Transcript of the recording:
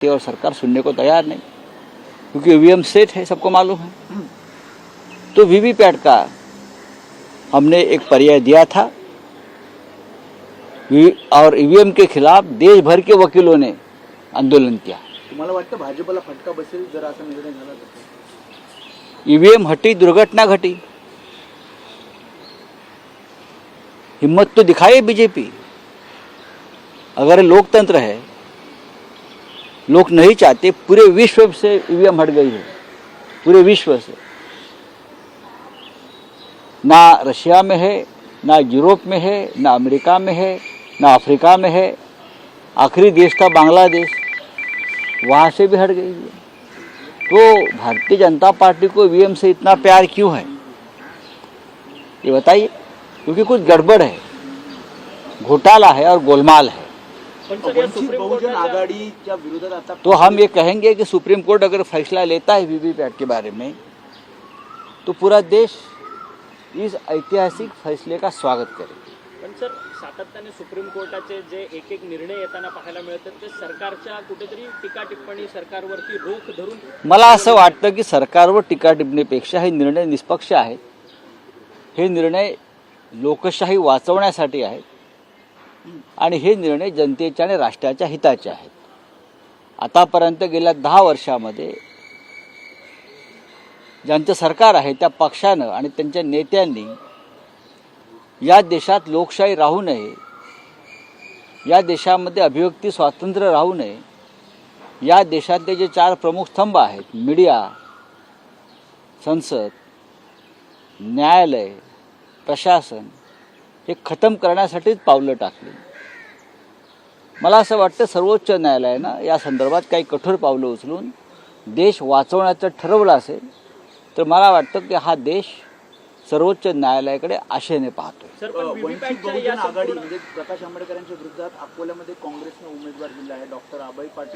Party और सरकार सुनने को तैयार नहीं। क्योंकि ईवीएम सेट है सबको मालूम है। तो वीवीपैट का हमने एक पर्याय दिया था। और ईवीएम के खिलाफ देश भर के वकीलों ने आंदोलन किया। तुम्हाला वाटतं भाजपला फटका बसेल जर असा निर्णय झाला तर? ईवीएम हटी दुर्घटना घटी। हिम्मत तो दिखाए बीजेपी। अगर लोकतंत्र है लोग नहीं चाहते, पूरे विश्व से ईवीएम हट गई है। पूरे विश्व से। ना रशिया में है, ना यूरोप में है, ना अमेरिका में है, ना अफ्रीका में है। आखिरी देश था बांग्लादेश। वहाँ से भी हट गई है। तो भारतीय जनता पार्टी को ईवीएम से इतना प्यार क्यों है? ये बताइए, क्योंकि कुछ गड़बड़ है। घोटाला है और गोलमाल है। या वंचित सुप्रीम बहुजन विरोधात आता तो हम ये कहेंगे कि सुप्रीम कोर्ट अगर फैसला लेता है वीवीपैट के बारे में तो पूरा देश इस ऐतिहासिक फैसले का स्वागत करे पण सर सातत्याने सुप्रीम कोर्टाचे जे एक एक निर्णय येताना पाहायला मिळतात ते सरकारच्या कुठेतरी टीका टिप्पणी सरकारवरती रोख धरून मला असं वाटतं की सरकारवर टीका टिप्पणीपेक्षा हे निर्णय निष्पक्ष आहेत. हे निर्णय लोकशाही वाचवण्यासाठी आहेत. आणि हे निर्णय जनतेच्या आणि राष्ट्राच्या हिताचे आहेत. आतापर्यंत गेल्या दहा वर्षामध्ये ज्यांचं सरकार आहे त्या पक्षानं आणि त्यांच्या नेत्यांनी या देशात लोकशाही राहू नये या देशामध्ये अभिव्यक्ती स्वातंत्र्य राहू नये या देशातले जे चार प्रमुख स्तंभ आहेत मीडिया संसद न्यायालय प्रशासन हे खतम करण्यासाठीच पावलं टाकली. मला असं वाटतं सर्वोच्च न्यायालयानं या संदर्भात काही कठोर पावलं उचलून देश वाचवण्याचं ठरवलं असेल तर मला वाटतं की हा देश सर्वोच्च न्यायालयाकडे आशेने संपूर्ण म्हणजे प्रकाश आंबेडकरांच्या विरोधात अकोल्यामध्ये काँग्रेसने उमेदवार दिला आहे. डॉक्टर अभय पाटील